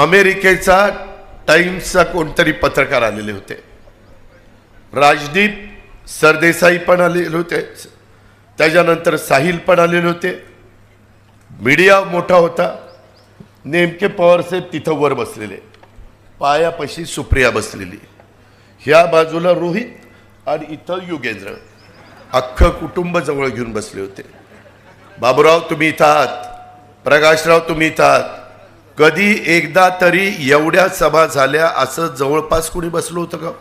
अमेरिकेचा टाइम्सचा कोणतरी पत्रकार आलेले होते. राजदीप सरदेसाई पण आलेले होते. त्याच्यानंतर साहिल पण आलेले होते. मीडिया मोठा होता. नेमके पवारसाहेब तिथं वर बसलेले. पायापाशी सुप्रिया बसलेली. ह्या बाजूला रोहित आणि इथं युगेंद्र. अख्खं कुटुंब जवळ घेऊन बसले होते. बाबूराव तुम्ही इथं आहात. प्रकाशराव तुम्ही इथं आहात. कधी एकदा तरी एवढ्या सभा झाल्या असं जवळपास कुणी बसलो होतं का?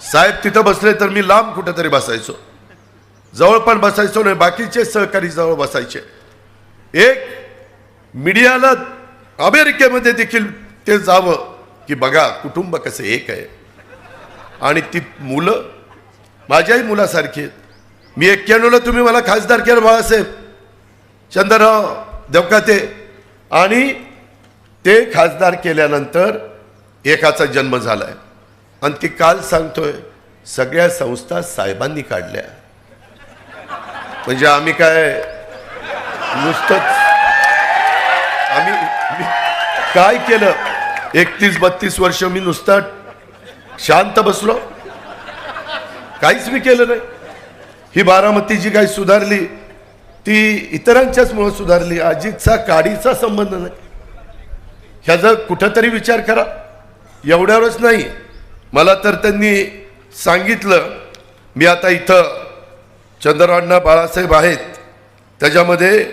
साहेब तिथं बसले तर मी लांब कुठंतरी बसायचो. जवळ पण बसायचो नाही बाकीचे सहकारी जवळ बसायचे. एक मीडियाला अमेरिकेमध्ये देखील ते जावं की बघा कुटुंब कसं एक आहे. आणि ती मुलं माझ्याही मुलासारखी आहेत. मी एक्क्याण्णवला तुम्ही मला खासदार केलं बाळासाहेब. चंद्रराव देवकाते आणि ते खासदार केल्यानंतर एकाचा जन्म झालाय. आणि ती काल सांगतोय सगळ्या संस्था साहेबांनी काढल्या. म्हणजे आम्ही काय नुसतंच आम्ही काय केलं? एकतीस बत्तीस वर्ष मी नुसतं शांत बसलो. काहीच मी केलं नाही. ही बारामती जी काही सुधारली ती इतरांच्याच मुळे सुधारली. अजितचा काडीचा संबंध नाही. ह्याचा कुठंतरी विचार करा. एवढ्यावरच नाही. मला तर त्यांनी सांगितलं मी आता इथं चंद्रअण्णा बाळासाहेब आहेत. त्याच्यामध्ये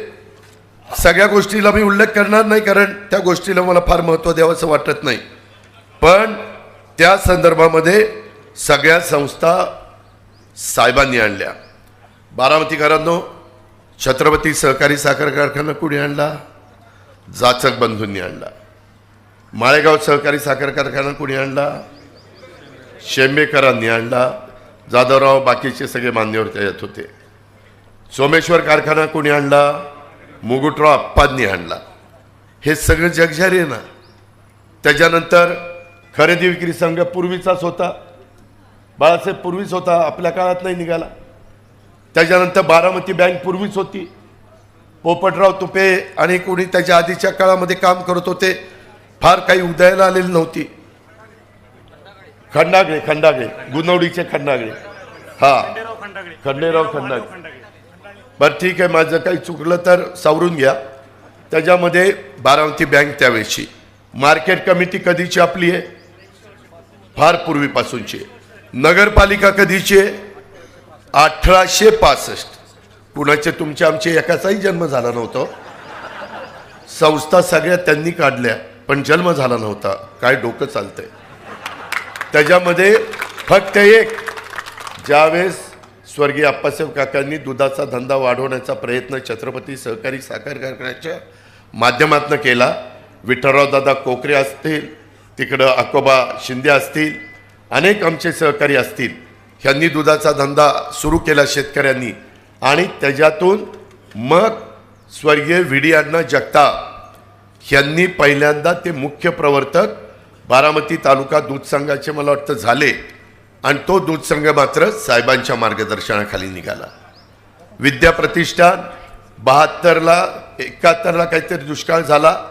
सगळ्या गोष्टीला मी उल्लेख करणार नाही कारण त्या गोष्टीला मला फार महत्त्व द्यावंसं वाटत नाही. पण त्या संदर्भामध्ये सगळ्या संस्था साहेबांनी आणल्या. बारामतीकरांनो छत्रपती सहकारी साखर कारखाना कुणी आणला? जाचक बंधूंनी आणला. माळेगाव सहकारी साखर कारखाना कुणी आणला? शेंबेकरांनी आणला. जाधवराव बाकीचे सगळे मान्यवर त्याच्यात होते. सोमेश्वर कारखाना कोणी आणला? मुगुटराव अप्पांनी आणला. हे सगळं जगझारी आहे ना? त्याच्यानंतर खरेदी विक्री संघ पूर्वीचाच होता. बाळासाहेब पूर्वीच होता. आपल्या काळात नाही निघाला. त्याच्यानंतर बारामती बँक पूर्वीच होती. पोपटराव तुपे आणि कोणी त्याच्या आधीच्या काळामध्ये काम करत होते. फार काही उदयाला आलेली नव्हती. खंडागळे खंडागळे गुनवडीचे खंडागळे. हा. खंडेराव खंडागळे. बरं ठीक आहे माझं काही चुकलं तर सावरून घ्या. त्याच्यामध्ये बारामती बँक त्यावेळेची. मार्केट कमिटी कधीची आपली आहे? फार पूर्वीपासूनची आहे. नगरपालिका कधीची आहे? अठराशे पासष्ट. कुणाचे तुमचे आमचे एकाचाही जन्म झाला नव्हता. संस्था सगळ्या त्यांनी काढल्या पण जन्म झाला नव्हता. काय डोकं चालतंय. त्याच्यामध्ये फक्त एक ज्यावेळेस स्वर्गीय आप्पासाहेब काकांनी दुधाचा धंदा वाढवण्याचा प्रयत्न छत्रपती सहकारी साखर कारखान्याच्या माध्यमातून केला. विठ्ठलरावदादा कोकरे असतील तिकडं अकोबा शिंदे असतील अनेक आमचे सहकारी असतील. ह्यांनी दुधाचा धंदा सुरू केला शेतकऱ्यांनी. आणि त्याच्यातून मग स्वर्गीय व्ही डी अण्णा जगताप ह्यांनी पहिल्यांदा ते मुख्य प्रवर्तक बारामती तालुका दूध संघाचे मला वाटतं झाले. आणि तो दूध संघ मात्र साहेबांच्या मार्गदर्शनाखाली निघाला. विद्याप्रतिष्ठान बहात्तरला एकाहत्तरला काहीतरी दुष्काळ झाला.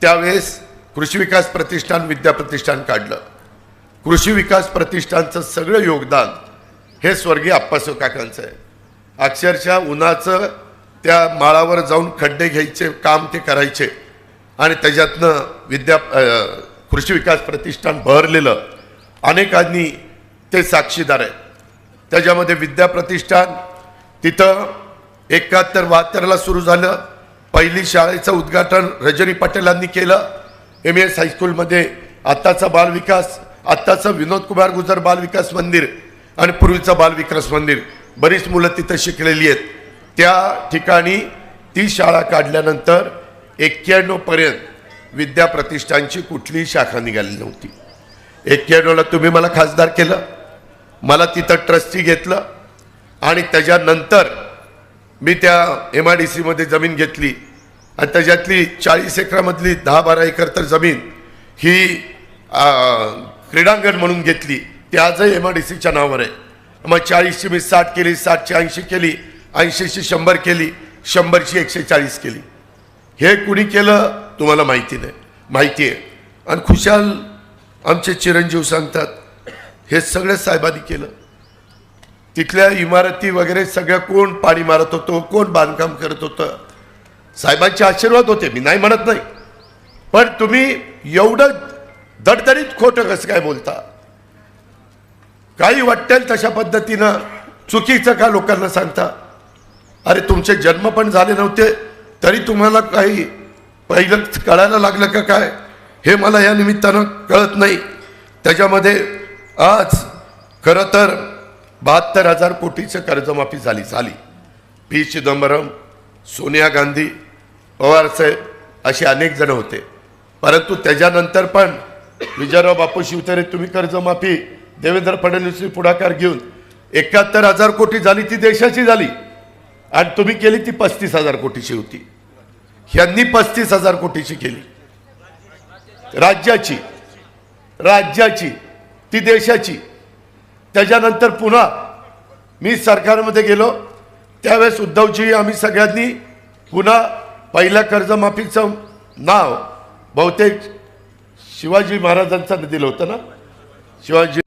त्यावेळेस कृषी विकास प्रतिष्ठान विद्याप्रतिष्ठान काढलं. कृषी विकास प्रतिष्ठानचं सगळं योगदान हे स्वर्गीय आप्पासाहेब काकांचं आहे. अक्षरशः उन्हाचं त्या माळावर जाऊन खड्डे घ्यायचे काम ते करायचे. आणि त्याच्यातनं विद्या कृषी विकास प्रतिष्ठान बहरलेलं अनेकांनी ते साक्षीदार आहेत. त्याच्यामध्ये विद्या प्रतिष्ठान तिथं एकाहत्तर बहात्तरला सुरू झालं. पहिली शाळेचं उद्घाटन रजनी पटेलांनी केलं. एम एस हायस्कूलमध्ये आत्ताचा बालविकास आत्ताचं विनोद कुमार गुजर बालविकास मंदिर आणि पूर्वीचं बालविकास मंदिर बरीच मुलं तिथं शिकलेली आहेत. त्या ठिकाणी ती शाळा काढल्यानंतर एक्क्याण्णवपर्यंत विद्याप्रतिष्ठानची कुठलीही शाखा निघाली नव्हती. एक्क्याण्णवला तुम्ही मला खासदार केलं मला तिथं ट्रस्टी घेतलं आणि त्याच्यानंतर मी त्या एम आय डी सीमध्ये जमीन घेतली. आणि त्याच्यातली चाळीस एकरामधली दहा बारा एकर तर जमीन ही क्रीडांगण म्हणून घेतली. ते आजही एम आय डी सीच्या नावावर आहे. मग चाळीसची मी साठ केली साठची ऐंशी केली ऐंशीची शंभर केली शंभरची एकशे चाळीस केली. हे कुणी केलं तुम्हाला माहिती नाही माहिती आहे. आणि खुशाल आमचे चिरंजीव सांगतात हे सगळं साहेबांनी केलं. तिथल्या इमारती वगैरे सगळ्या कोण पाणी मारत होतो कोण बांधकाम करत होतं? साहेबांचे आशीर्वाद होते मी नाही म्हणत नाही. पण तुम्ही एवढं दडदडीत खोटं कसं काय बोलता? काही वाटेल तशा पद्धतीनं चुकीचं का लोकांना सांगता? अरे तुमचे जन्म पण झाले नव्हते तरी तुम्हाला काही पहिलं कळायला लागलं का काय? हे मला या निमित्तानं कळत नाही. त्याच्यामध्ये आज खरं तर बहात्तर हजार कोटीचं कर्जमाफी झाली झाली. पी. चिदंबरम सोनिया गांधी पवारसाहेब असे अनेक जण होते. परंतु त्याच्यानंतर पण विजयराव बापू शिवतरे तुम्ही कर्जमाफी देवेंद्र फडणवीसनी पुढाकार घेऊन एकाहत्तर हजार कोटी झाली ती देशाची झाली. आणि तुम्ही केली ती पस्तीस हजार कोटीची होती. ह्यांनी पस्तीस हजार कोटीची केली. राज्याची राज्याची ती देशाची. त्याच्यानंतर पुन्हा मी सरकारमध्ये गेलो. त्यावेळेस उद्धवजी आम्ही सगळ्यांनी पुन्हा पहिल्या कर्जमाफीचं नाव बहुतेक शिवाजी महाराजांचं दिलं होतं ना? शिवाजी